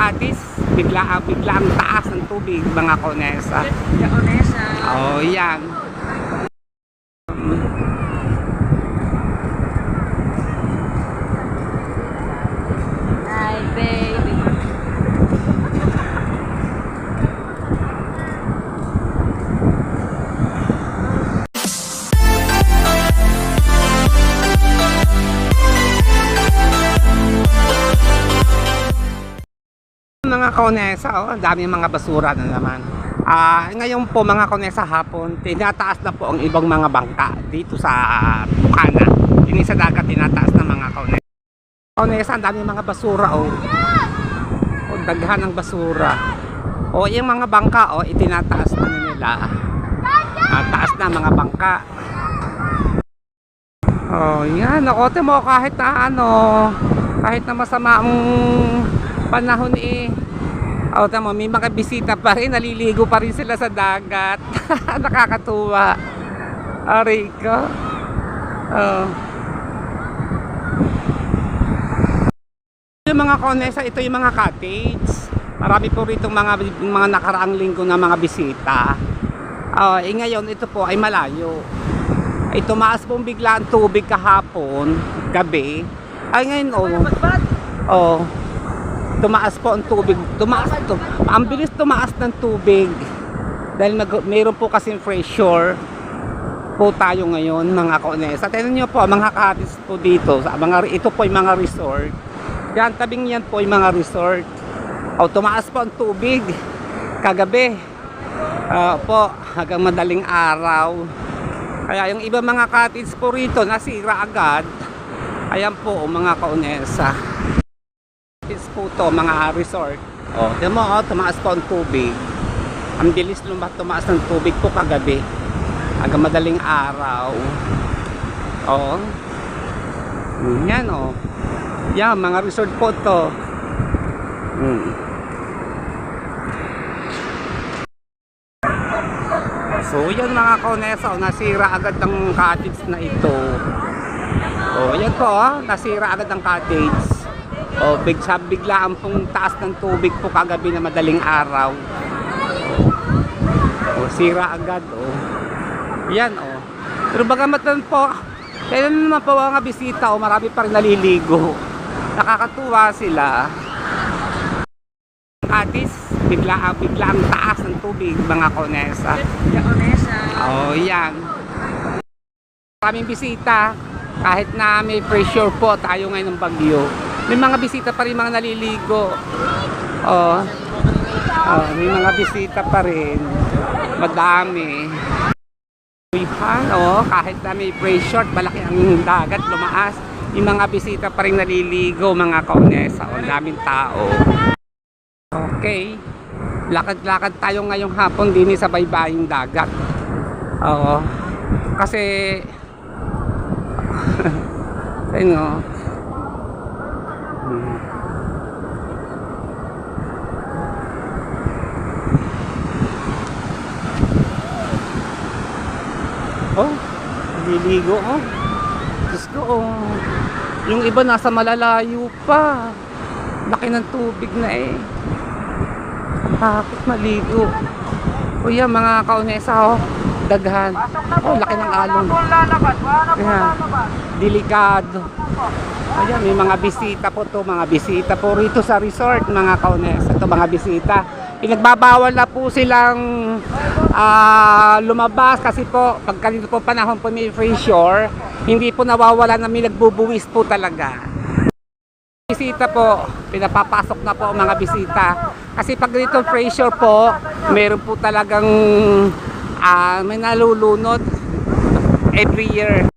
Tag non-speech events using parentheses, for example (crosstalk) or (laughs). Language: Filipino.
Katis, bigla, bigla ang taas ng tubig, mga konesa. Japonesa. Oh, yan. Mga konesa, oh, dami mga basura na naman. Ah, ngayon po mga konesa hapon, tinataas na po ang ibang mga bangka dito sa Bukana. Hindi sa dagat tinataas na mga konesa. Konesa, ang dami mga basura oh. Oh, daghan ng basura. O yung mga bangka oh, itinataas na nila. Ah, taas na mga bangka. Oh, yan. Ako, mo kahit na ano, kahit na masama ang panahon eh. Oh, tamo, may mga bisita pa rin, naliligo pa rin sila sa dagat. (laughs) Nakakatuwa. Aray ko. Oh. Yung mga konesa, ito yung mga cottage. Marami po rito mga, mga nakaraang linggo na mga bisita. Oh, eh ngayon, ito po ay malayo. Ay tumaas pong bigla ang tubig kahapon, gabi. Ay ngayon, oh. Oh. Tumaas po ang tubig. Tumaas to. Ang bilis tumaas ng tubig. Dahil nag, mayroon po kasi pressure po tayo ngayon mga kaonesa. Tignan niyo po mga katis po dito. Sa mga ito po yung mga resort. Yan tabing yan po yung mga resort. O tumaas po ang tubig kagabi. Ah, po hanggang madaling araw. Kaya yung iba mga cottage po rito nasira agad. Ayan po mga kaonesa is po to, mga resort. Oh, tignan mo, oh, tumaas po ang tubig. Ang bilis lumah tumaas ng tubig po kagabi. Hanggang madaling araw. Oh. Mm, Yan oh. Yan, mga resort po to. Mm. So yan mga kaunesa, oh, nasira agad ang cottage na ito. Oh, yan po, oh, nasira agad ang cottage. Oh, big sa biglaan pong taas ng tubig po kagabi na madaling araw. Oh, sira agad oh. Yan oh. Pero bagamat nun po, kailan naman po mga bisita oh, marami pa rin naliligo. Nakakatuwa sila. Atis, bigla bigla ang taas ng tubig mga konesa. Japonesa. Oh, yan. Maraming bisita. Kahit na may pressure po tayo ngayon ng bagyo. May mga bisita pa rin mga naliligo. Oh. Oh, may mga bisita pa rin. Madami. Uwihan, oh, kahit na may pressure, malaki ang dagat, lumaas. Yung mga bisita pa rin naliligo, mga kaunesa. Oh, daming tao. Okay. Lakad-lakad tayo ngayong hapon din sa baybaying dagat. Oo. Kasi (laughs) ayun o. Hmm. Oh, naliligo oh. Diyos ko oh. Yung iba nasa malalayo pa. Laki ng tubig na eh. Takot maligo. O yan mga kaunesa oh. Daghan. Oh, laki ng alon. Kaya, delikado. Ayan, may mga bisita po to, mga bisita po rito sa resort, mga kaunes. Ito mga bisita. Pinagbabawal na po silang ah, lumabas kasi po, pag ganito po panahon po may free shore, hindi po nawawala na may nagbubuwis po talaga. Bisita po, pinapapasok na po mga bisita. Kasi pag dito pressure po, meron po talagang ah, may nalulunod every year.